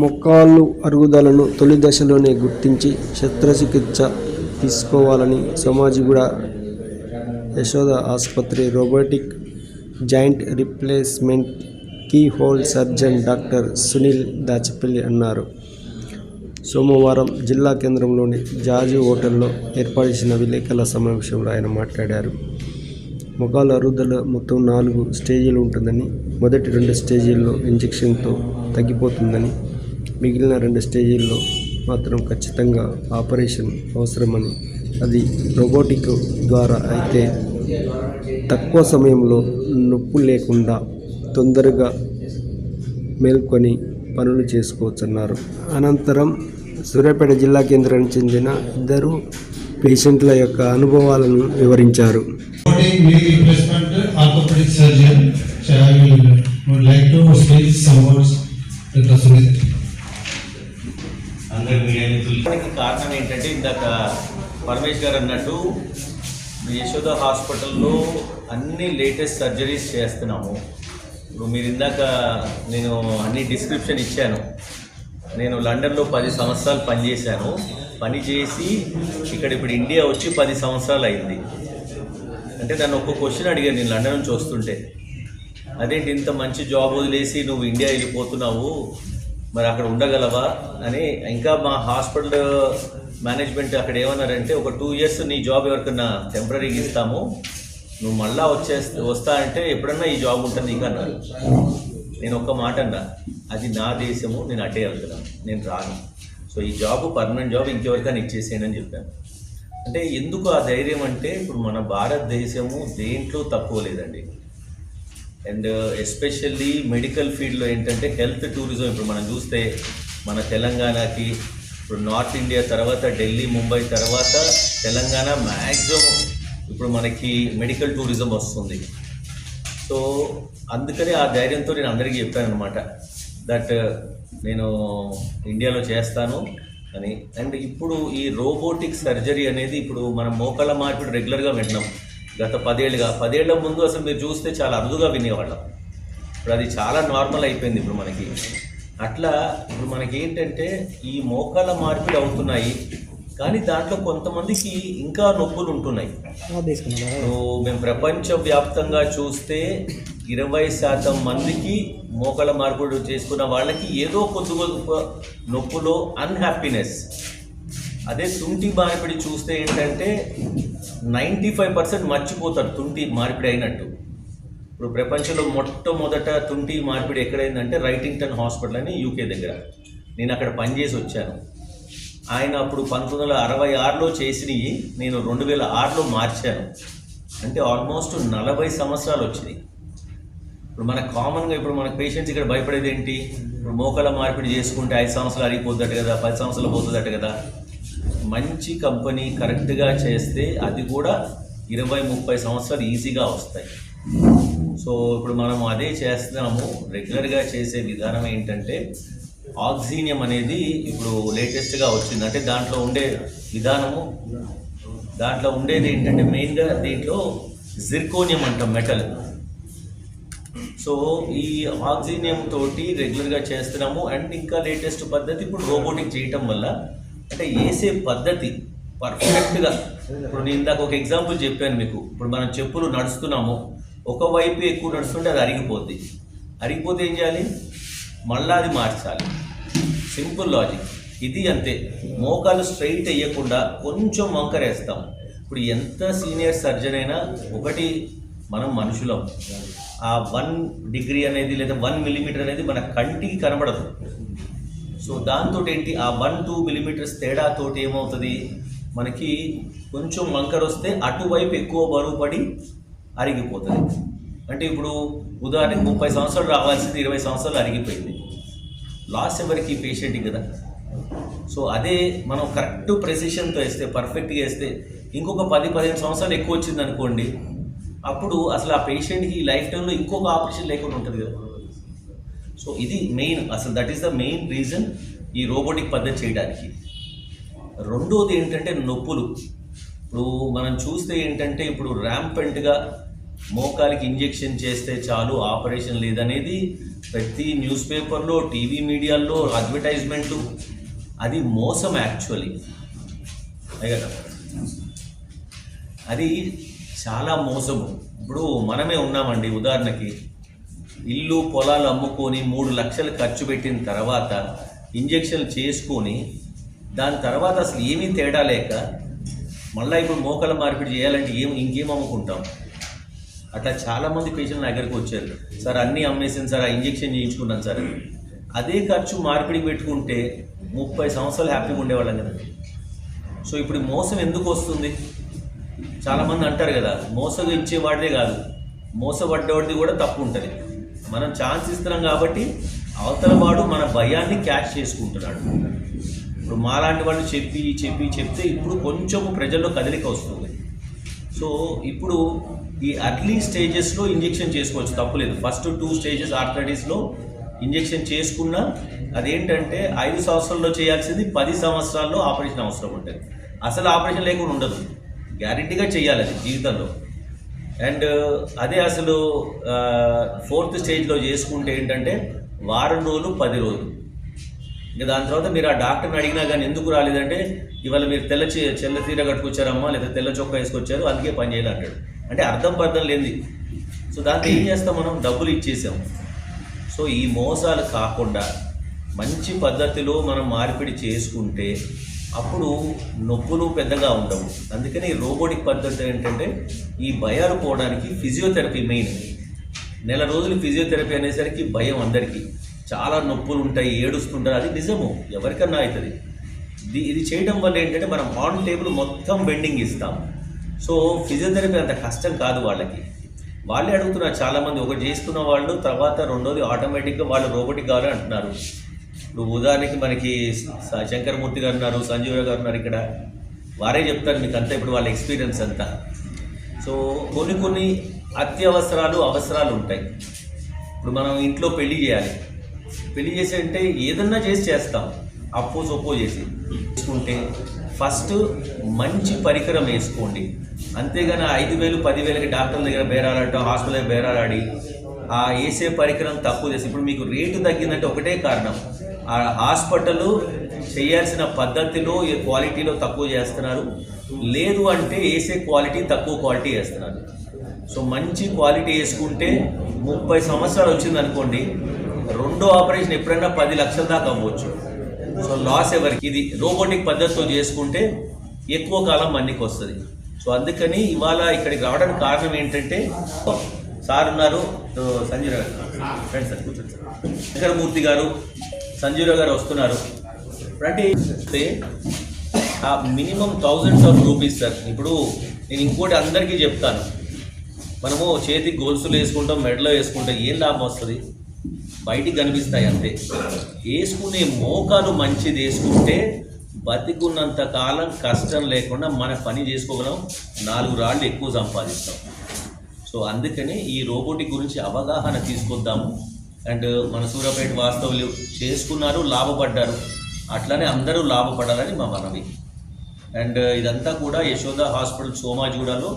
మొక్కాళ్ళు అరుగుదలను తొలి దశలోనే గుర్తించి శస్త్రచికిత్స తీసుకోవాలని సోమాజిగూడ యశోద ఆసుపత్రి robotic joint replacement keyhole surgeon doctor Sunil Dachipalli అన్నారు. సోమవారం జిల్లా కేంద్రంలోని జాజు హోటల్లో ఏర్పాటు చేసిన విలేకరుల సమావేశంలో ఆయన మాట్లాడారు. మొగాల అరుగుదల మొత్తం నాలుగు స్టేజీలు ఉంటుందని మొదటి రెండు స్టేజీల్లో ఇంజెక్షన్తో తగ్గిపోతుందని మిగిలిన రెండు స్టేజీల్లో మాత్రం ఖచ్చితంగా ఆపరేషన్ అవసరమని అది రోబోటిక్ ద్వారా అయితే తక్కువ సమయంలో నొప్పి లేకుండా తొందరగా మేల్కొని పనులు చేసుకోవచ్చన్నారు. అనంతరం సూర్యాపేట జిల్లా కేంద్రానికి చెందిన ఇద్దరు పేషెంట్ల యొక్క అనుభవాలను వివరించారు. Robotic knee replacement orthopedic surgeon. So I will would like to speak some words? To the కారణం ఏంటంటే ఇందాక పరమేష్ గారు అన్నట్టు యశోద హాస్పిటల్లో అన్ని లేటెస్ట్ సర్జరీస్ చేస్తున్నాము. ఇప్పుడు మీరు ఇందాక నేను అన్ని డిస్క్రిప్షన్ ఇచ్చాను. నేను లండన్లో పది సంవత్సరాలు పనిచేశాను. పని చేసి ఇక్కడ ఇప్పుడు ఇండియా వచ్చి పది సంవత్సరాలు అయింది. అంటే నన్ను ఒక క్వశ్చన్ అడిగాను నేను లండన్ నుంచి వస్తుంటే. అదేంటి ఇంత మంచి జాబ్ వదిలేసి నువ్వు ఇండియా వెళ్ళిపోతున్నావు? మరి అక్కడ ఉండగలవా? అని ఇంకా మా హాస్పిటల్ మేనేజ్మెంట్ అక్కడ ఏమన్నారంటే ఒక టూ ఇయర్స్ నీ జాబ్ ఎవరికన్నా టెంపరీగా ఇస్తాము. నువ్వు మళ్ళా వచ్చేస్తే వస్తా అంటే ఎప్పుడన్నా ఈ జాబ్ ఉంటుంది నీకు అన్నారు. నేను ఒక్క మాట అన్నా అది నా దేశము నేను అడ్డే వెళ్తున్నాను నేను రాను. సో ఈ జాబ్ పర్మనెంట్ జాబ్ ఇంకెవరికైనా ఇచ్చేసేయను అని చెప్పాను. అంటే ఎందుకు ఆ ధైర్యం అంటే ఇప్పుడు మన భారతదేశము దేంట్లో తక్కువ లేదండి. అండ్ ఎస్పెషల్లీ మెడికల్ ఫీల్డ్లో ఏంటంటే హెల్త్ టూరిజం ఇప్పుడు మనం చూస్తే మన తెలంగాణకి ఇప్పుడు నార్త్ ఇండియా తర్వాత ఢిల్లీ ముంబై తర్వాత తెలంగాణ మ్యాక్సిమం ఇప్పుడు మనకి మెడికల్ టూరిజం వస్తుంది. సో అందుకని ఆ ధైర్యంతో నేను అందరికీ చెప్పాను అనమాట దట్ నేను ఇండియాలో చేస్తాను. అని. అండ్ ఇప్పుడు ఈ రోబోటిక్ సర్జరీ అనేది ఇప్పుడు మనం మోకాళ్ళ మార్పిడి రెగ్యులర్గా వింటున్నాం గత పదేళ్ళుగా. పదేళ్ళ ముందు అసలు మీరు చూస్తే చాలా అరుదుగా వినేవాళ్ళం. ఇప్పుడు అది చాలా నార్మల్ అయిపోయింది ఇప్పుడు మనకి. అట్లా ఇప్పుడు మనకి ఏంటంటే ఈ మోకాళ్ళ మార్పిడి అవుతున్నాయి కానీ దాంట్లో కొంతమందికి ఇంకా నొప్పులు ఉంటున్నాయి మేము ప్రపంచవ్యాప్తంగా చూస్తే ఇరవై శాతం మందికి మోకాళ్ళ మార్పుడు చేసుకున్న వాళ్ళకి ఏదో కొద్ది గొప్ప నొప్పులో అన్హ్యాపీనెస్ అదే తుంటి మార్పిడి చూస్తే ఏంటంటే నైంటీ ఫైవ్ పర్సెంట్ మర్చిపోతారు తుంటి మార్పిడి అయినట్టు. ఇప్పుడు ప్రపంచంలో మొట్టమొదట తుంటి మార్పిడి ఎక్కడైందంటే రైటింగ్టన్ హాస్పిటల్ అని యూకే దగ్గర. నేను అక్కడ పనిచేసి వచ్చాను. ఆయన అప్పుడు పంతొమ్మిది వందల అరవై ఆరులో చేసినవి నేను రెండు వేల ఆరులో మార్చాను. అంటే ఆల్మోస్ట్ నలభై సంవత్సరాలు వచ్చినాయి. ఇప్పుడు మనకు కామన్గా ఇప్పుడు మన పేషెంట్స్ ఇక్కడ భయపడేది ఏంటి? ఇప్పుడు మోకాల మార్పిడి చేసుకుంటే ఐదు సంవత్సరాలు అరిగిపోద్దట కదా పది సంవత్సరాలు పోతుందట కదా. మంచి కంపెనీ కరెక్ట్గా చేస్తే అది కూడా ఇరవై ముప్పై సంవత్సరాలు ఈజీగా వస్తాయి. సో ఇప్పుడు మనం అదే చేస్తున్నాము రెగ్యులర్గా చేసే విధానం ఏంటంటే ఆక్సినియం అనేది ఇప్పుడు లేటెస్ట్గా వచ్చింది. అంటే దాంట్లో ఉండే విధానము దాంట్లో ఉండేది ఏంటంటే మెయిన్గా దీంట్లో జిర్కోనియం అంటాం మెటల్ సో ఈ ఆక్సినియం తోటి రెగ్యులర్గా చేస్తున్నాము. అండ్ ఇంకా లేటెస్ట్ పద్ధతి ఇప్పుడు రోబోటిక్ చేయటం వల్ల అంటే వేసే పద్ధతి పర్ఫెక్ట్గా ఇప్పుడు నేను ఇందాక ఒక ఎగ్జాంపుల్ చెప్పాను మీకు. ఇప్పుడు మనం చెప్పులు నడుస్తున్నాము. ఒకవైపు ఎక్కువ నడుస్తుంటే అది అరిగిపోద్ది. అరిగిపోతే ఏం చేయాలి? మళ్ళా అది మార్చాలి. సింపుల్ లాజిక్ ఇది అంతే. మోకాలు స్ట్రైట్ వేయకుండా కొంచెం వంకరేస్తాం ఇప్పుడు ఎంత సీనియర్ సర్జన్ అయినా ఒకటి మనం మనుషులం. ఆ వన్ డిగ్రీ అనేది లేదా వన్ మిల్లీమీటర్ అనేది మన కంటికి కనబడదు. సో దాంతో ఏంటి ఆ వన్ టూ మిల్లీమీటర్స్ తేడాతోటి ఏమవుతుంది? మనకి కొంచెం వంకర వస్తే అటువైపు ఎక్కువ బరువు పడి అరిగిపోతుంది. అంటే ఇప్పుడు ఉదాహరణకి ముప్పై సంవత్సరాలు రావాల్సింది ఇరవై సంవత్సరాలు అరిగిపోయింది. లాస్ట్ ఎవరికి? పేషెంట్ కదా. సో అదే మనం కరెక్ట్ ప్రెసిషన్తో వేస్తే పర్ఫెక్ట్గా వేస్తే ఇంకొక పది పదిహేను సంవత్సరాలు ఎక్కువ వచ్చింది అనుకోండి అప్పుడు అసలు ఆ పేషెంట్కి లైఫ్ టైంలో ఇంకొక ఆపరేషన్ లేకుండా ఉంటుంది కదా సో ఇది మెయిన్ అసలు that is the main reason ఈ రోబోటిక్ పద్ధతి చేయడానికి. రెండోది ఏంటంటే నొప్పులు. ఇప్పుడు మనం చూస్తే ఏంటంటే ఇప్పుడు ర్యాంపెంట్గా మోకాలికి ఇంజెక్షన్ చేస్తే చాలు ఆపరేషన్ లేదనేది ప్రతి న్యూస్ పేపర్లో టీవీ మీడియాల్లో అడ్వర్టైజ్మెంటు అది మోసం యాక్చువల్లీ కదా? అది చాలా మోసము. ఇప్పుడు మనమే ఉన్నామండి ఉదాహరణకి ఇల్లు పొలాలు అమ్ముకొని మూడు లక్షలు ఖర్చు పెట్టిన తర్వాత ఇంజక్షన్లు చేసుకొని దాని తర్వాత అసలు ఏమీ తేడా లేక మళ్ళీ ఇప్పుడు మోకల మార్పిడి చేయాలంటే ఏం ఇంకేం అమ్ముకుంటాం? అట్లా చాలామంది పేషెంట్లు నా దగ్గరికి వచ్చారు. సార్ అన్నీ అమ్మేసాను సార్ ఆ ఇంజెక్షన్ చేయించుకున్నాను సార్. అదే ఖర్చు మార్పిడికి పెట్టుకుంటే ముప్పై సంవత్సరాలు హ్యాపీగా ఉండేవాళ్ళం కదా. సో ఇప్పుడు మోసం ఎందుకు వస్తుంది? చాలామంది అంటారు కదా మోసగా ఇచ్చేవాడిదే కాదు. మోసపడ్డవాడిది కూడా తప్పు ఉంటుంది మనం ఛాన్స్ ఇస్తున్నాం కాబట్టి అవతల వాడు మన భయాన్ని క్యాష్ చేసుకుంటున్నాడు. ఇప్పుడు మాలాంటి వాళ్ళు చెప్పి చెప్పి చెప్తే ఇప్పుడు కొంచెం ప్రజల్లో కదలిక వస్తుంది. సో ఇప్పుడు ఈ అర్లీ స్టేజెస్లో ఇంజెక్షన్ చేసుకోవచ్చు తప్పులేదు. ఫస్ట్ టూ స్టేజెస్ ఆర్థరైటిస్లో ఇంజెక్షన్ చేసుకున్నా అదేంటంటే ఐదు సంవత్సరాల్లో చేయాల్సింది పది సంవత్సరాల్లో ఆపరేషన్ అవసరం ఉంటుంది. అసలు ఆపరేషన్ లేకుండా ఉండదు. గ్యారెంటీగా చేయాలి అది జీవితంలో. అండ్ అదే అసలు ఫోర్త్ స్టేజ్లో చేసుకుంటే ఏంటంటే వారం రోజులు పది రోజులు. ఇంకా దాని తర్వాత మీరు ఆ డాక్టర్ని అడిగినా కానీ ఎందుకు రాలేదంటే ఇవాళ మీరు తెల్ల చెల్ల తెల్ల తీర కట్టుకొచ్చారమ్మా లేదా తెల్ల చొక్కా వేసుకొచ్చారు అందుకే పని చేయాలి అంటాడు. అంటే అర్థం పర్థం లేనిది. సో దాంతో ఏం చేస్తాం మనం? డబ్బులు ఇచ్చేసాం. సో ఈ మోసాలు కాకుండా మంచి పద్ధతిలో మనం మార్పిడి చేసుకుంటే అప్పుడు నొప్పులు పెద్దగా ఉండవు. అందుకని రోబోటిక్ పద్ధతి ఏంటంటే ఈ భయాలు పోవడానికి ఫిజియోథెరపీ మెయిన్. నెల రోజులు ఫిజియోథెరపీ అనేసరికి భయం అందరికీ. చాలా నొప్పులు ఉంటాయి ఏడుస్తుంటారు అది నిజము. ఎవరికన్నా అవుతుంది ఇది ఇది చేయడం వల్ల ఏంటంటే మనం ఆన్ టేబుల్ మొత్తం బెండింగ్ ఇస్తాం. సో ఫిజియోథెరపీ అంత కష్టం కాదు వాళ్ళకి. వాళ్ళే అడుగుతున్నారు చాలామంది. ఒకటి చేసుకున్న వాళ్ళు తర్వాత రెండోది ఆటోమేటిక్గా వాళ్ళు రోబోటిక్ కావాలని అంటున్నారు. ఇప్పుడు ఉదాహరణకి మనకి శంకరమూర్తి గారు ఉన్నారు సంజీవ గారు ఉన్నారు ఇక్కడ. వారే చెప్తారు మీకు అంతా ఇప్పుడు వాళ్ళ ఎక్స్పీరియన్స్ అంతా. సో కొన్ని కొన్ని అత్యవసరాలు అవసరాలు ఉంటాయి. ఇప్పుడు మనం ఇంట్లో పెళ్ళి చేయాలి. పెళ్ళి చేసి అంటే ఏదన్నా చేసి చేస్తాం. అప్పో సొప్పో చేసి. చేసుకుంటే ఫస్ట్ మంచి పరికరం వేసుకోండి. అంతేగాని ఐదు వేలు పదివేలకి డాక్టర్ దగ్గర బేరాలాడటం హాస్పిటల్ దగ్గర బేరాలాడి ఆ వేసే పరికరం తక్కువ చేసి. ఇప్పుడు మీకు రేటు తగ్గిందంటే ఒకటే కారణం. ఆ హాస్పిటల్ చేయాల్సిన పద్ధతిలో ఈ క్వాలిటీలో తక్కువ చేస్తున్నారు. లేదు అంటే వేసే క్వాలిటీ తక్కువ క్వాలిటీ వేస్తున్నారు. సో మంచి క్వాలిటీ వేసుకుంటే ముప్పై సంవత్సరాలు వచ్చింది అనుకోండి రెండో ఆపరేషన్ ఎప్పుడైనా పది లక్షల దాకా అవ్వచ్చు. సో లాస్ ఎవరికి? ఇది రోబోటిక్ పద్ధతితో చేసుకుంటే ఎక్కువ కాలం మన్నికి వస్తుంది సో అందుకని ఇవాళ ఇక్కడికి రావడానికి కారణం ఏంటంటే సార్ ఉన్నారు సో సంజీవ్ గారు. రండి సార్ కూర్చోండి సార్. శంకరమూర్తి గారు సంజీరావు గారు వస్తున్నారు. అంటే ఆ minimum thousands of rupees sir. ఇప్పుడు నేను ఇంకోటి అందరికీ చెప్తాను. మనము చేతి గొలుసులు వేసుకుంటాం మెడలో వేసుకుంటాం ఏం లాభం వస్తుంది? బయటికి కనిపిస్తాయి అంతే. వేసుకునే మోకాలు మంచిది వేసుకుంటే బతికున్నంత కాలం కష్టం లేకుండా మన పని చేసుకోగలం. నాలుగు రాళ్ళు ఎక్కువ సంపాదిస్తాం. సో అందుకని ఈ రోబోటిక్ గురించి అవగాహన తీసుకొద్దాము. అండ్ మన సూర్యాపేట వాస్తవులు చేసుకున్నారు లాభపడ్డారు. అట్లానే అందరూ లాభపడాలని మా మనవి. అండ్ ఇదంతా కూడా యశోద హాస్పిటల్ సోమాజిగూడలో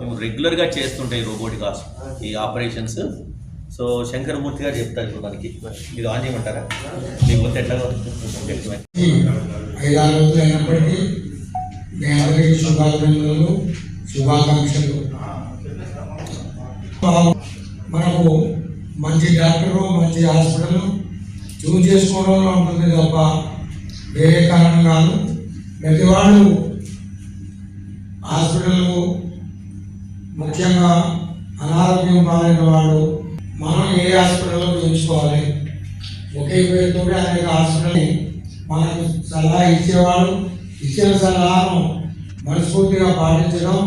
మేము రెగ్యులర్గా చేస్తుంటాయి రోబోటిక్ హాస్పిటల్ ఈ ఆపరేషన్స్. సో శంకరమూర్తి గారు చెప్తారు ఇప్పుడు మనకి. మీరు ఆన్ చేయమంటారా? మీకు వద్ద ఎట్లా ఐదారు రోజులు అయినప్పటికీ మీ అందరికీ శుభాకాంక్షలు. మనకు మంచి డాక్టరు మంచి హాస్పిటల్ చూస్ చేసుకోవడంలో ఉంటుంది తప్ప వేరే కారణం కాదు. ప్రతివాడు హాస్పిటల్ ముఖ్యంగా అనారోగ్యం పాలైన వాడు మనం ఏ హాస్పిటల్లో చూపించుకోవాలి ఒకే పేరుతో అనేక హాస్పిటల్ని మనకు సలహా ఇచ్చేవాడు ఇచ్చిన సలహాను మనస్ఫూర్తిగా పాటించడం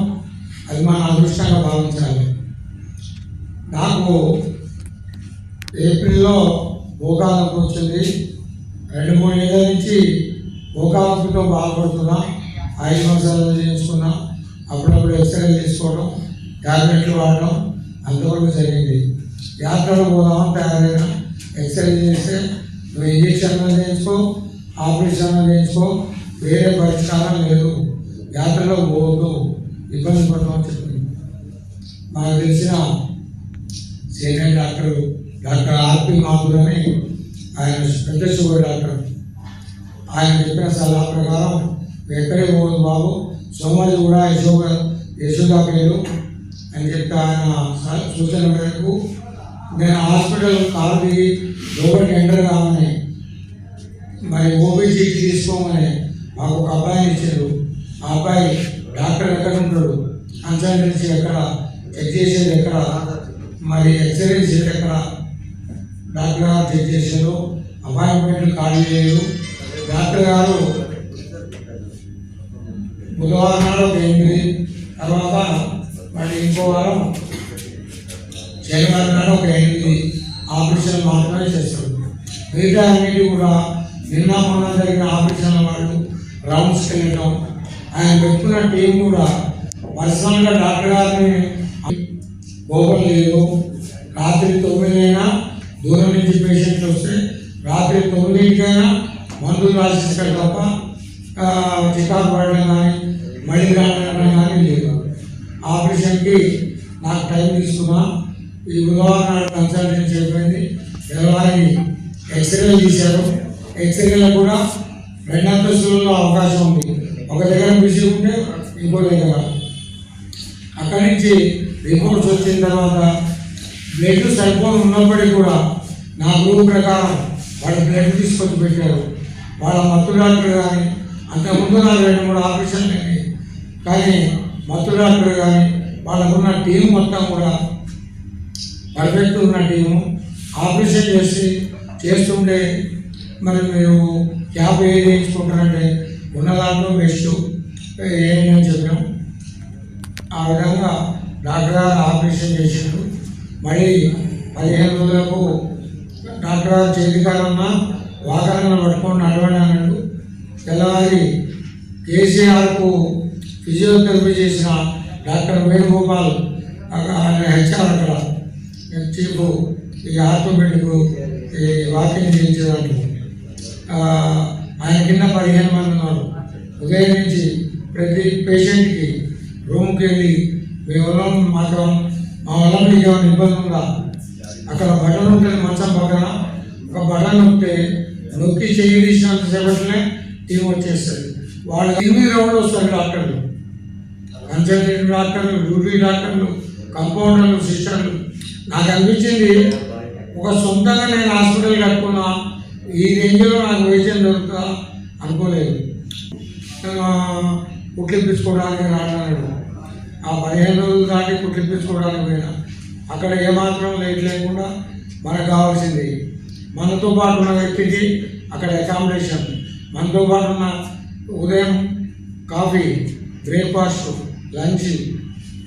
అది మన అదృష్టంగా భావించాలి. నాకు ఏప్రిల్లో భూకాలం వచ్చింది. రెండు మూడు ఏళ్ళ నుంచి భూకాలంతో బాధపడుతున్నా. ఐదు సంవత్సరాలు చేసుకున్నా అప్పుడప్పుడు ఎక్స్రేలు తీసుకోవడం ట్యాబ్లెట్లు వాడడం అంతవరకు జరిగింది. యాత్రలో పోదామని తయారైనా? ఎక్స్రే చేస్తే నువ్వు ఇంజక్షన్లు చేయించుకో ఆపరేషన్లు చేయించుకో. వేరే పరిష్కారం లేదు. యాత్రలో పోవద్దు. ఇబ్బంది పడతామని చెప్పింది నాకు తెలిసిన senior doctor doctor R P Madhur అని ఆయన పెద్ద షుగర్ డాక్టర్ ఆయన చెప్పిన సలహా ప్రకారం ఎక్కడికి పోదు బాబు. సోమాజి కూడా యశోద యశోదా పేరు అని చెప్పి ఆయన సూచన మేరకు నేను హాస్పిటల్ కారు దిగి లోపలికి ఎంటర్ కామని మరి ఓబీసీ తీసుకోమని మాకు ఒక అబ్బాయిని ఇచ్చారు. ఆ అబ్బాయి డాక్టర్ ఎక్కడ ఉంటాడు? కన్సల్టెన్సీ ఎక్కడ? చెక్ చేసేది ఎక్కడ? మరి ఎక్స్రే చేసేది ఎక్కడ? డాక్టర్ చెక్ చేశారు. అపాయింట్మెంట్ ఖాళీ లేదు. డాక్టర్ గారు బుధవారం నాడు ఒక ఎనిమిది తర్వాత మళ్ళీ ఇంకో వారం శనివారం నాడు ఒక ఎనిమిది ఆపరేషన్ మాత్రమే చేస్తారు మిగతా అన్నిటి కూడా నిన్న మొన్న జరిగిన ఆపరేషన్ల వాళ్ళు రౌండ్స్కి వెళ్ళడం ఆయన పెట్టుకున్న టీం కూడా పర్సనల్గా డాక్టర్ గారిని కోపం లేదు. రాత్రి తొమ్మిదైనా దూరం నుంచి పేషెంట్లు వస్తే రాత్రి తొమ్మిదికైనా మందులు రాసిస్తారు తప్ప చికాకు పడడం కానీ మళ్ళీ రావడం కానీ లేదు. ఆపరేషన్కి నాకు టైం తీసుకున్నా. ఈ బుధవారం నాడు కన్సల్టెన్సీ అయిపోయింది ఎవరి ఎక్స్రే తీశారు. ఎక్స్రేలో కూడా రెండు అంతస్తులలో అవకాశం ఉంది. ఒక దగ్గర బిజీ ఉంటే ఇంకో దగ్గర. అక్కడి నుంచి రిపోర్ట్స్ వచ్చిన తర్వాత బ్లడ్ సరిపోయి ఉన్నప్పటికీ కూడా నా గ్రూప్ ప్రకారం వాళ్ళు బ్లడ్ తీసుకొచ్చి పెట్టారు. వాళ్ళ మత్తు డాక్టర్ కానీ అంతకుముందు నాకు రెండు మూడు ఆపరేషన్లు అయినాయి కానీ మత్తు డాక్టర్ కానీ వాళ్ళకున్న టీం మొత్తం కూడా పర్ఫెక్ట్ ఉన్న టీము. ఆపరేషన్ చేసి చేస్తుంటే మరి మీరు క్యాబ్ ఏది వేయించుకుంటారంటే ఉన్న దాంట్లో బెస్ట్ ఏంటి అని చెప్పాం ఆ విధంగా డాక్టర్ గారు ఆపరేషన్ చేసిండు మళ్ళీ పదిహేను రోజులకు డాక్టర్ గారు చేతికాలన్నా వాకరణ పట్టుకొని నడవడానికి తెల్లవారి కేసీఆర్కు ఫిజియోథెరపీ చేసిన డాక్టర్ వేణుగోపాల్ ఆయన హెచ్ఆర్ అక్కడ. చీఫ్ ఈ ఆర్థోపెడిక్ ఈ వాకింగ్ చేయించేదాన్ని ఆయన కింద పదిహేను మంది ఉన్నారు. ఉదయం నుంచి ప్రతి పేషెంట్కి రూమ్కి వెళ్ళి మీ వల్ల మాకు మా వల్ల మీకు ఏమైనా ఇబ్బంది ఉందా? అక్కడ బటన్ ఉంటుంది మంచం పక్కన ఒక బటన్ ఉంటే నొక్కి చెయ్యి తీసినంత సేపట్లే టీం వచ్చేస్తుంది. వాళ్ళు ఎనిమిది రౌండ్లు వస్తారు డాక్టర్లు కన్సల్టెంట్ డాక్టర్లు డ్యూటీ డాక్టర్లు కంపౌండర్లు సిస్టర్లు. నాకు అనిపించింది ఒక సొంతంగా నేను హాస్పిటల్ కట్టుకున్నా ఈ రేంజ్లో నాకు వైద్యం దొరుకుతుందా అనుకోలేదు. ఆ, కుట్లిప్పించుకోవడానికి రాన్నాడు ఆ పదిహేను రోజులు దాటి కుట్లిప్పించుకోవడానికి పోయినా. అక్కడ ఏమాత్రం లేట్ లేకుండా మనకు కావాల్సింది మనతో పాటు ఉన్న వ్యక్తికి అక్కడ అకామిడేషన్ మనతో పాటు ఉన్న ఉదయం కాఫీ బ్రేక్ఫాస్ట్ లంచ్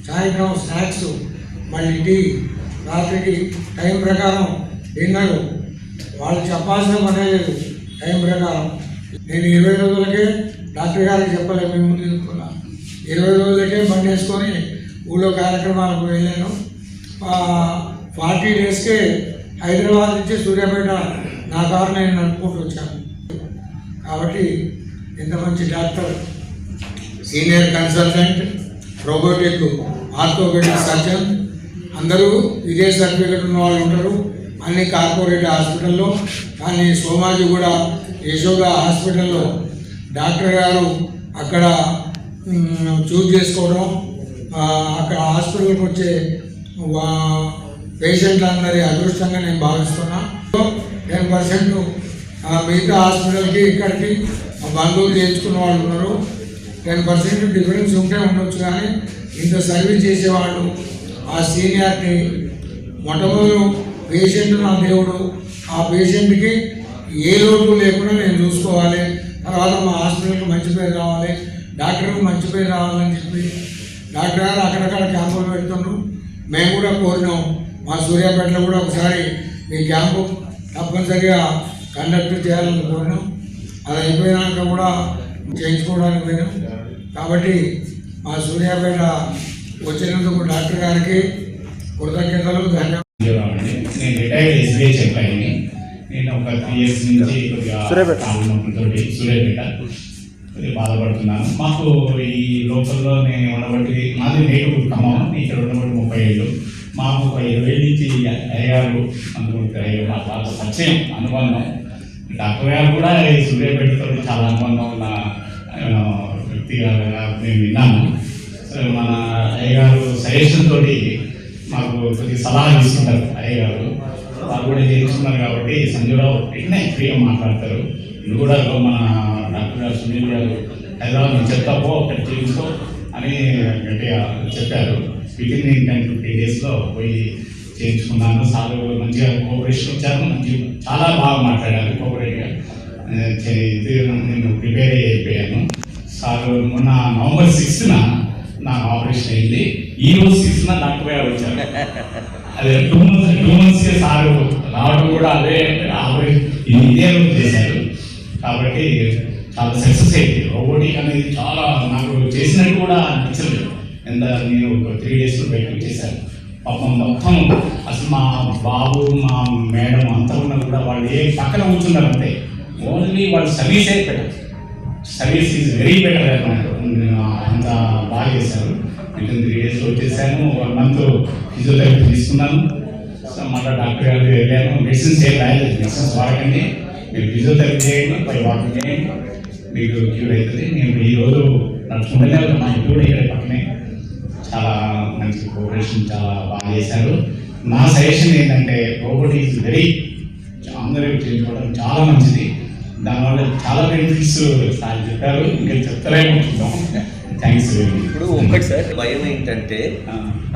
సాయంత్రం స్నాక్స్ మళ్ళీ టీ రాత్రికి టైం ప్రకారం డిన్నర్ వాళ్ళు చెప్పాల్సిన పనే లేదు టైం ప్రకారం. నేను ఇరవై రోజులకే డాక్టర్ గారికి చెప్పలే మేము తీసుకున్నా ఇరవై రోజులకే బండి వేసుకొని ఊళ్ళో కార్యక్రమాలకు వెళ్ళాను. ఫార్టీ డేస్కే హైదరాబాద్ నుంచి సూర్యాపేట నా కారు నేను నడుపుకుంటూ వచ్చాను. కాబట్టి ఇంత మంచి doctor senior consultant robotic orthopaedic surgeon అందరూ ఇదే సర్టిఫికెట్ ఉన్న వాళ్ళు ఉంటారు. అన్ని కార్పొరేట్ హాస్పిటల్లో కానీ సోమాజి కూడా యశోద హాస్పిటల్లో డాక్టర్ గారు అక్కడ చూజ్ చేసుకోవడం అక్కడ హాస్పిటల్కి వచ్చే పేషెంట్లందరి అదృష్టంగా నేను భావిస్తున్నా. టెన్ పర్సెంట్ మిగతా హాస్పిటల్కి ఇక్కడికి బంధువులు చేయించుకున్న వాళ్ళు ఉన్నారు. టెన్ పర్సెంట్ డిఫరెన్స్ ఉంటే ఉండొచ్చు కానీ ఇంత సర్వీస్ చేసేవాళ్ళు ఆ సీనియారిటీ మొట్టమొదటి పేషెంట్ నా దేవుడు. ఆ పేషెంట్కి ఏ లోటు లేకుండా నేను చూసుకోవాలి. తర్వాత మా హాస్పిటల్కి మంచి పేరు రావాలి. డాక్టర్కి మంచి పేరు రావాలని చెప్పి డాక్టర్ గారు అక్కడక్కడ క్యాంపులు పెడుతుండ్రు. మేము కూడా కోరినాం. మా సూర్యాపేటలో కూడా ఒకసారి ఈ క్యాంపు తప్పనిసరిగా కండక్ట్ చేయాలని కోరినాం. అది అయిపోయినాక కూడా చేయించుకోవడానికి పోయినాం. కాబట్టి మా సూర్యాపేట వచ్చినందుకు డాక్టర్ గారికి కృతజ్ఞతలు ధన్యవాదాలు. నేను రిటైర్డ్ ఎస్బీఐ చెప్పాను నేను ఒక త్రీ ఇయర్స్ నుంచి కొద్దిగా సూర్యాపేట. బాధపడుతున్నాను. మాకు ఈ లోకల్లో నేను ఉండబట్టి మాది నేటివ్ ఖమ్మం ఇక్కడ ఉండబట్టి ముప్పై ఏళ్ళు. మాకు ఒక ఇరవై నుంచి అయ్యారు అందుకుంటే అయ్యో మా బాగా పరిచయం అనుబంధం. డాక్టర్ గారు కూడా ఈ సూర్యాపేటతో చాలా అనుబంధం ఉన్న ఆ, వ్యక్తిగా నేను విన్నాను. మన అయ్యగారు సజెషన్ తోటి మాకు కొద్దిగా సలహా తీసుకుంటారు అయ్యగారు వాళ్ళు కూడా చేయించుకున్నారు కాబట్టి సంజయరావు వెంటనే ఫ్రీగా మాట్లాడతారు. ఇది కూడా మన డాక్టర్ గారు సునీల్ గారు హైదరాబాద్ నుంచి చెప్తాపో అక్కడ చేయించుకో అని గట్టిగా చెప్పారు. విత్ ఇన్ టెన్ ఫిఫ్టీన్ డేస్లో పోయి చేయించుకున్నాను. సార్ మంచిగా కోఆపరేషన్ వచ్చారు. మంచి చాలా బాగా మాట్లాడారు కోఆపరేట్గా ఇది నేను ప్రిపేర్ అయిపోయాను. సార్ మొన్న నవంబర్ సిక్స్త్న నా ఆపరేషన్ అయింది. ఈ రోజు సిక్స్త్న డాక్టర్ గారు వచ్చారు. అదే two months two months sir రావడం కూడా అదే ఆపరేషన్ ఇదే రోజు చేశారు. కాబట్టి చాలా సక్సెస్ అయింది. రోబోటిక్ అనేది చాలా నాకు చేసినట్టు కూడా అనిపించలేదు. ఎంత నేను ఒక త్రీ డేస్ బయటకు వచ్చేసాను. పాపం మొత్తం అసలు మా బాబు మా మేడం అంతా ఉన్నా కూడా వాళ్ళు ఏ పక్కన కూర్చున్నారు అంతే. ఓన్లీ వాళ్ళు సర్వీసే పెట్టారు. సర్వీస్ ఈజ్ వెరీ బెటర్ అంత బాగా చేశారు. నేను త్రీ డేస్లో వచ్చేసాను. వన్ మంత్ ఫిజియోథెరపీ తీసుకున్నాను. సో మళ్ళీ డాక్టర్ గారు వెళ్ళాను. మెడిసిన్స్ ఏం రాయలేదు మెడిసిన్స్ వాడకండి. మీరు ఫిజియోథెరపీ చేయండి. పై వాకింగ్ చేయండి. మీకు క్యూర్ అవుతుంది. నేను ఈరోజు రోజు నడుచుకుంటూనే మా ఇంటి కూడా ఇక్కడ పక్కనే. చాలా మంచి కోఆపరేషన్ చాలా బాగా చేశారు. నా సజెషన్ ఏంటంటే రోబోట్ ఈజ్ వెరీ అందరూ చేయించుకోవడం చాలా మంచిది. దానివల్ల చాలా బెనిఫిట్స్ సార్ చెప్పారు. ఇంకా చెప్తారేమో చూద్దాం థ్యాంక్స్ ఇప్పుడు ఒకటి సార్ భయం ఏంటంటే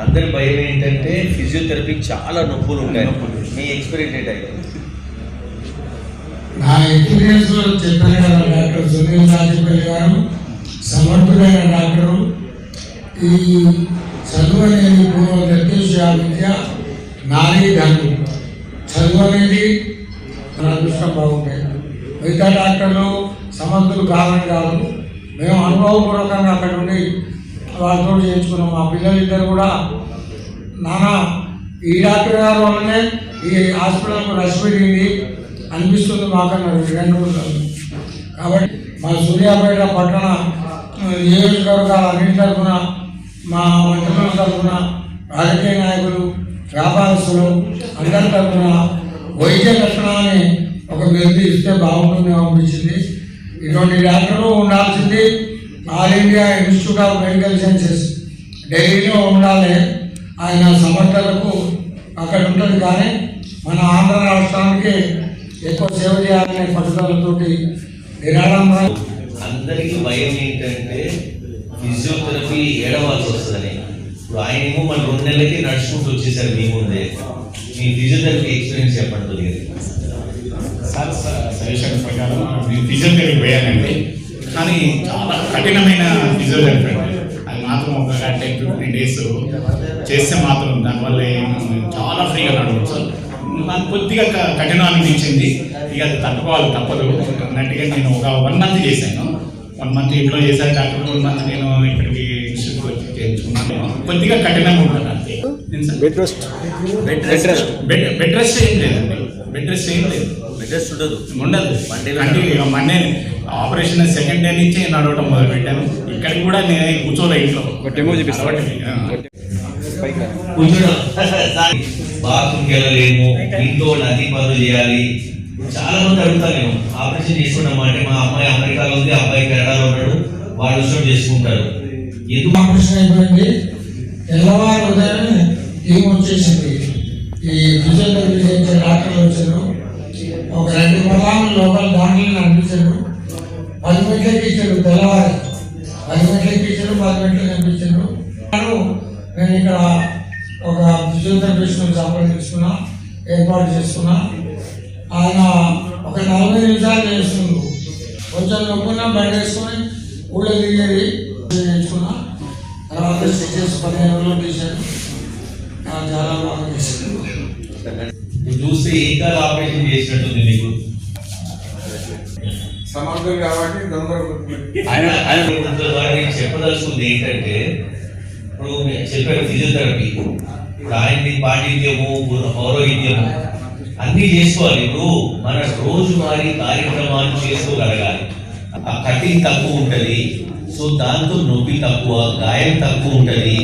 అందరి భయం ఏంటంటే ఫిజియోథెరపీ చాలా నొప్పులు ఉంటాయి. మీ ఎక్స్పీరియన్స్ ఏంటంటే నా ఎక్స్పీరియన్స్ చెప్పాను కదా డాక్టర్ సునీల్ రాజపల్లి గారు. సమర్థుడైన డాక్టరు. ఈ చదువు అనేది పూర్వం నిర్దేశ విద్య నారీ ధనం చదువు అనేది మన అదృష్టం బాగుంటాయి మిగతా డాక్టర్లు సమర్థులు కావాలని కాదు. మేము అనుభవపూర్వకంగా అక్కడ ఉండి వాళ్ళతో చేయించుకున్నాం. మా పిల్లలు ఇద్దరు కూడా నానా ఈ డాక్టర్ గారు వల్లనే ఈ హాస్పిటల్కు రష్ పెట్టింది అనిపిస్తుంది మాకన్నా రెండు కాబట్టి మా సూర్యాపేట పట్టణ నియోజకవర్గాలు నియోజకవర్గాల అన్నింటి తరఫున మా మంత్రుల తరఫున రాజకీయ నాయకులు వ్యాపారస్తులు అందరి తరఫున వైద్య లక్షణాన్ని ఒక వ్యక్తి ఇస్తే బాగుంటుంది అనిపించింది. ఇటువంటి డాక్టర్లు ఉండాల్సింది All India Institute of Medical Sciences. ఢిల్లీలో ఉండాలి. ఆయన సమర్థలకు అక్కడ ఉంటుంది కానీ మన ఆంధ్ర రాష్ట్రానికి ఎక్కువ సేవ చేయాలనే పట్టుదలతోటి నిరాడంబరం అందరికీ భయం ఏంటంటే ఫిజియోథెరపీ ఏడవాల్సి వస్తుందని. ఇప్పుడు ఆయన ఏమో మన రెండు నెలలకి నడుచుకుంటూ వచ్చేసారు మీ ముందే. మీ ఫిజియోథెరపీ ఎక్స్పీరియన్స్ చెప్పండి కొద్దిగా. సార్ సజెషన్ ప్రకారం నేను ఫిజియోథెరపీ పోయానండి. కానీ చాలా కఠినమైన ఫిజియోథెరపీ అండి. అది మాత్రం ఒక టెన్ ఫిఫ్టీన్ డేస్ చేస్తే మాత్రం దానివల్ల చాలా ఫ్రీగా నడవచ్చు నాకు కొద్దిగా క- కఠినం అనిపించింది. ఇక అది తట్టుకోవాలి తప్పదు. అన్నట్టుగా నేను ఒక వన్ మంత్ చేశాను. వన్ మంత్ ఇంట్లో చేశాను డాక్టర్ వన్ మంత్ నేను ఇక్కడికి ఇన్స్టిట్యూట్ వచ్చి చేయించుకున్నాను కొద్దిగా కఠినంగా అంతే sir? Bed rest bed rest bed bed rest ఏం లేదండి బెడ్ రెస్ట్ ఏం లేదు బెడ్ రెస్ట్ ఉండదు ఉండదు మండే అంటే ఇక మండే ఆపరేషన్ సెకండ్ డే నుంచి నడవటం మొదలు పెట్టాను ఇక్కడికి కూడా నేను కూర్చోలే ఇంట్లో అలవాటు. ఆ. బాత్రూమ్కి వెళ్ళలేము ఇంట్లో నది పనులు చేయాలి చాలా మంది అడుగుతా నేను ఆపరేషన్ చేసుకున్నామా? అంటే మా అమ్మాయి అమెరికాలో ఉంది అబ్బాయి కెనడాలో ఉన్నాడు వాళ్ళు ఇష్టం చేసుకుంటారు. ఎందుకు ఆపరేషన్ అయిపోయింది? తెల్లవారు ఉదయం టీం వచ్చేసింది? ఈ ఫిజియోథెరపీ చేసే డాక్టర్లు వచ్చారు. ఒక రెండు పదాలు లోపల దాంట్లో నడిపించారు పది మెట్లకి ఇచ్చారు తెల్లవారు. పది మెట్లకి ఇచ్చారు పది మెట్లకి కనిపించారు. నేను ఇక్కడ ఒక ఫిజియోథెరపిస్ట్ సంప్రదించుకున్నా ఏర్పాటు చేసుకున్నా. ఆయన ఒక నలభై నిమిషాలు చేస్తుండ్రు కొంచెం నొప్పున బండి వేసుకొని ఊళ్ళో తిరిగేది. నేర్చుకున్నా. తర్వాత స్టిచెస్ పదిహేను రోజులు తీశాను ఆ, చాలా బాగా చేశాను ఇప్పుడు చూస్తే ఇంకా ఆపరేషన్ చేసినట్టుంది మీకు సమర్థులు కాబట్టి గందరగోళం. ఆయన ఆయన ఇప్పుడు వారికి చెప్పదలుచుకుంది ఏంటంటే ఇప్పుడు మీరు చెప్పారు ఫిజియోథెరపీ. ఇప్పుడు ఆయనది పాండిత్యము గు- పౌరోహిత్యము అన్నీ చేసుకోవాలి. ఇప్పుడు మన రోజువారీ కార్యక్రమాలు చేసుకోగలగాలి. ఆ కటింగ్ తక్కువ ఉంటుంది. సో దాంతో నొప్పి తక్కువ గాయం తక్కువ ఉంటుంది.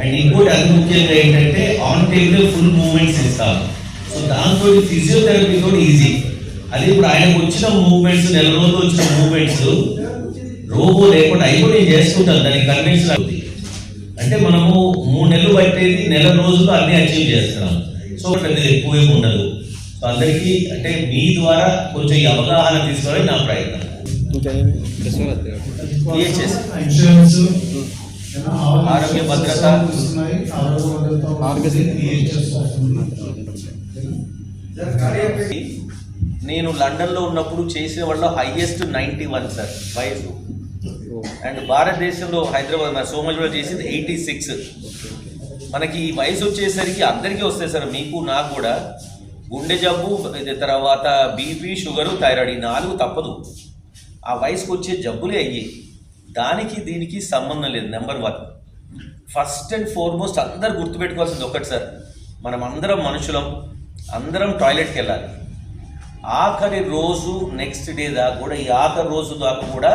అండ్ ఇంకోటి అతి ముఖ్యంగా ఏంటంటే ఆన్ టైంలో ఫుల్ మూమెంట్స్ ఇస్తాం. సో దాంతో ఫిజియోథెరపీ కూడా ఈజీ అది ఇప్పుడు ఆయనకు వచ్చిన మూమెంట్స్ నెల రోజులు వచ్చిన మూమెంట్స్ రోబో లేకుండా అవి కూడా నేను చేసుకుంటాను. దానికి కన్వెన్షన్ అవుతుంది అంటే మనము మూడు నెలలు పట్టేది నెల రోజులు అన్ని అచీవ్ చేస్తున్నాం. సో పెద్దగా ఎక్కువ ఏమి ఉండదు. సో అందరికీ అంటే మీ ద్వారా కొంచెం ఈ అవగాహన తీసుకోవాలని నా ప్రయత్నం. ఆరోగ్య భద్రత. నేను లండన్లో ఉన్నప్పుడు చేసిన వాళ్ళ హైయెస్ట్ నైంటీ వన్ సార్ వయసు. అండ్ భారతదేశంలో హైదరాబాద్ మన సోమజ్లో చేసింది ఎయిటీ సిక్స్. మనకి ఈ వయసు వచ్చేసరికి అందరికీ వస్తాయి సార్ మీకు నాకు కూడా. గుండె జబ్బు ఇది తర్వాత బీపీ షుగరు థైరాయిడ్ ఈ నాలుగు తప్పదు. ఆ వయసుకు వచ్చే జబ్బులే అయ్యి దానికి దీనికి సంబంధం లేదు number one. First and foremost అందరు గుర్తుపెట్టుకోవాల్సింది ఒకటి సార్ మనం అందరం మనుషులం అందరం టాయిలెట్కి వెళ్ళాలి. ఆఖరి రోజు నెక్స్ట్ డే దాకా కూడా ఈ ఆఖరి రోజు దాకా కూడా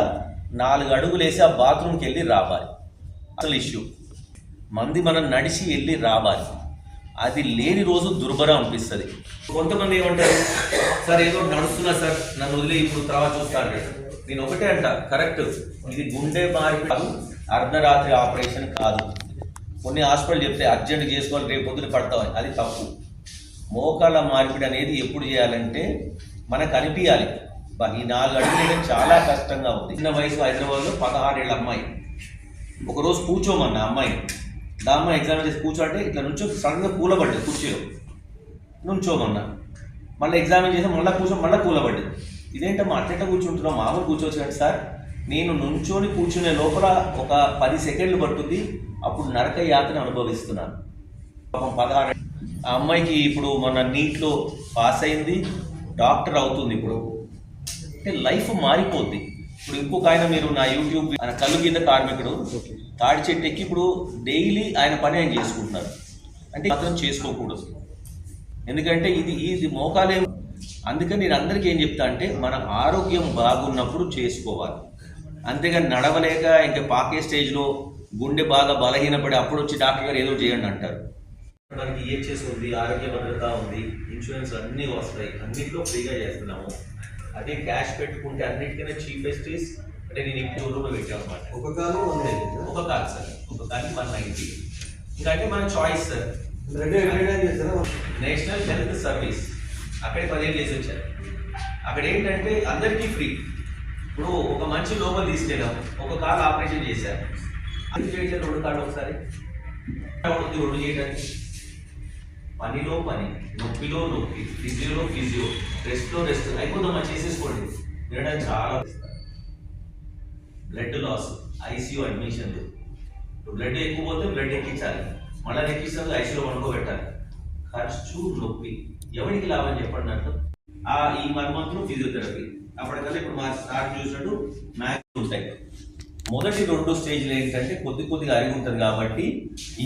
నాలుగు అడుగులు వేసి ఆ బాత్రూమ్కి వెళ్ళి రావాలి. అసలు ఇష్యూ మంది మనం నడిచి వెళ్ళి రావాలి. అది లేని రోజు దుర్భరం అనిపిస్తుంది. కొంతమంది ఏమంటారు సార్ ఏదో నడుస్తున్నా సార్ నన్ను వదిలే ఇప్పుడు తర్వాత చూస్తా అంటాడు నేను ఒకటే అంట కరెక్ట్ ఇది గుండె బారి కాదు అర్ధరాత్రి ఆపరేషన్ కాదు. కొన్ని హాస్పిటల్ చెప్తే అర్జెంట్ చేసుకోవాలి రేపు పొద్దున పడతామని అది తప్పు. మోకాళ్ళ మార్పిడి అనేది ఎప్పుడు చేయాలంటే మనకు అనిపించాలి ఈ నాలుగు అడుగులు చాలా కష్టంగా ఉంది. చిన్న వయసు హైదరాబాద్లో పదహారేళ్ళ అమ్మాయి. ఒకరోజు కూర్చోమన్న అమ్మాయి. దామ్మ ఎగ్జామ్ చేసి కూర్చోంటే ఇట్లా నుంచో సడన్గా కూలబడ్డది కుర్చీలో. నుంచోమన్నా. మళ్ళీ ఎగ్జామిన్ చేసి? మళ్ళీ కూర్చో మళ్ళీ కూలబడ్డది. ఇదేంటమ్మా అట్ట కూర్చుంటున్నాం మామూలు కూర్చోవచ్చు కానీ సార్. నేను నుంచొని కూర్చునే లోపల ఒక పది సెకండ్లు పట్టుద్ది అప్పుడు నరక యాత్రను అనుభవిస్తున్నాను. పాపం పదహారు ఆ అమ్మాయికి ఇప్పుడు మన నీట్లో పాస్ అయింది. డాక్టర్ అవుతుంది ఇప్పుడు. అంటే లైఫ్ మారిపోద్ది. ఇప్పుడు ఇంకొక ఆయన మీరు నా యూట్యూబ్ ఆయన కళ్ళు కార్మికుడు. తాడి చెట్టు ఎక్కి ఇప్పుడు డైలీ ఆయన పని ఆయన చేసుకుంటున్నారు. అంటే మాత్రం చేసుకోకూడదు. ఎందుకంటే ఇది ఇది మోకాలే అందుకని నేను అందరికీ ఏం చెప్తా అంటే మన ఆరోగ్యం బాగున్నప్పుడు చేసుకోవాలి. అంతేగాని నడవలేక ఇంకా పాకే స్టేజ్లో గుండె బాగా బలహీనపడి అప్పుడు వచ్చి డాక్టర్ గారు ఏదో చేయండి అంటారు. మనకి ఈహెచ్ఎస్ ఉంది ఆరోగ్య భద్రత ఉంది. ఇన్సూరెన్స్ అన్నీ వస్తాయి. అన్నింటిలో ఫ్రీగా చేస్తున్నాము. అదే క్యాష్ పెట్టుకుంటే అన్నిటికైనా చీపెస్ట్ అంటే నేను ఇప్పుడు రూపాయలు పెట్టాను అనమాట ఒక కాలు వంద ఒక కాదు సార్. ఒక కాదు వన్ నైంటీ ఇంకా అంటే మన choice sir. National Health Service. అక్కడే పదిహేను చేసి వచ్చారు. అక్కడ ఏంటంటే అందరికీ ఫ్రీ. ఇప్పుడు ఒక మంచి లోపల తీసుకెళ్ళాం. ఒక కాలు ఆపరేషన్ చేశారు. అది చేయట్లేదు రెండు కాళ్ళు ఒకసారి. ఉంది రెండు చేయడానికి. పనిలో పని నొప్పిలో నొప్పి ఫిజియోలో ఫిజియో రెస్ట్లో రెస్ట్ అయిపోతుందమ్మా చేసేసుకోండి. వినడానికి చాలా బ్లడ్ లాస్ ఐసీయూ అడ్మిషన్లు. బ్లడ్ ఎక్కువ పోతే బ్లడ్ ఎక్కించాలి. మళ్ళీ ఎక్కించినందుకు ఐసీలో వండుకోబెట్టాలి. ఖర్చు నొప్పి. ఎవరికి లాభం చెప్పండి నాకు ఆ ఈ వన్ మంత్లో ఫిజియోథెరపీ. అప్పటికల్లా ఇప్పుడు మా సార్ చూసినట్టు మ్యాక్స్ ఉంటాయి. మొదటి రెండు స్టేజ్లు ఏంటంటే కొద్ది కొద్దిగా అరిగి ఉంటుంది కాబట్టి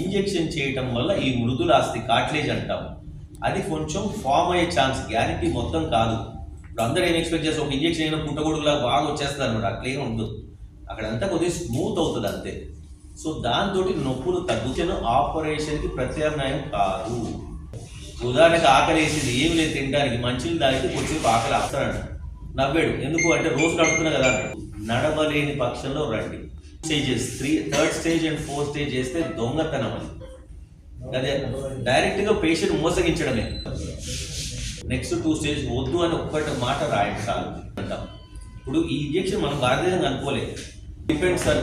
ఇంజెక్షన్ చేయటం వల్ల ఈ మృదులాస్తి కాట్లేజ్ అంటాం అది కొంచెం ఫామ్ అయ్యే ఛాన్స్ గ్యారంటీ మొత్తం కాదు. ఇప్పుడు అందరూ ఏం ఎక్స్పెక్ట్ చేస్తారు? ఒక ఇంజెక్షన్ అయినా పుట్టగొడుగులా బాగా వచ్చేస్తుంది అనమాట అట్లే ఉండదు. అక్కడంతా కొద్దిగా స్మూత్ అవుతుంది అంతే. సో దాంతో నొప్పులు తగ్గుతున్న ఆపరేషన్కి ప్రత్యామ్నాయం కాదు. ఉదాహరణకి ఆకలి వేసింది ఏమి లేదు తినడానికి మంచిని దానికి కొద్దిసేపు ఆకలి ఆపుతాడు నవ్వాడు ఎందుకు అంటే రోజు నడుపుతున్నా కదా నడవలేని పక్షంలో రండి. Stages three third stage and fourth stage చేస్తే దొంగతనం అది. అదే డైరెక్ట్గా పేషెంట్ మోసగించడమే. నెక్స్ట్ టూ స్టేజ్ వద్దు అని ఒక్కటి మాట రాయండి చాలు. అంటాం ఇప్పుడు ఈ ఇంజెక్షన్ మనం భారతదేశంగా అనుకోలేదు. డిపెండ్ సార్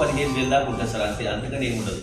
పదిహేను వేలు దాకా ఉంటుంది సార్ అంతే అందుకని ఏమి ఉండదు.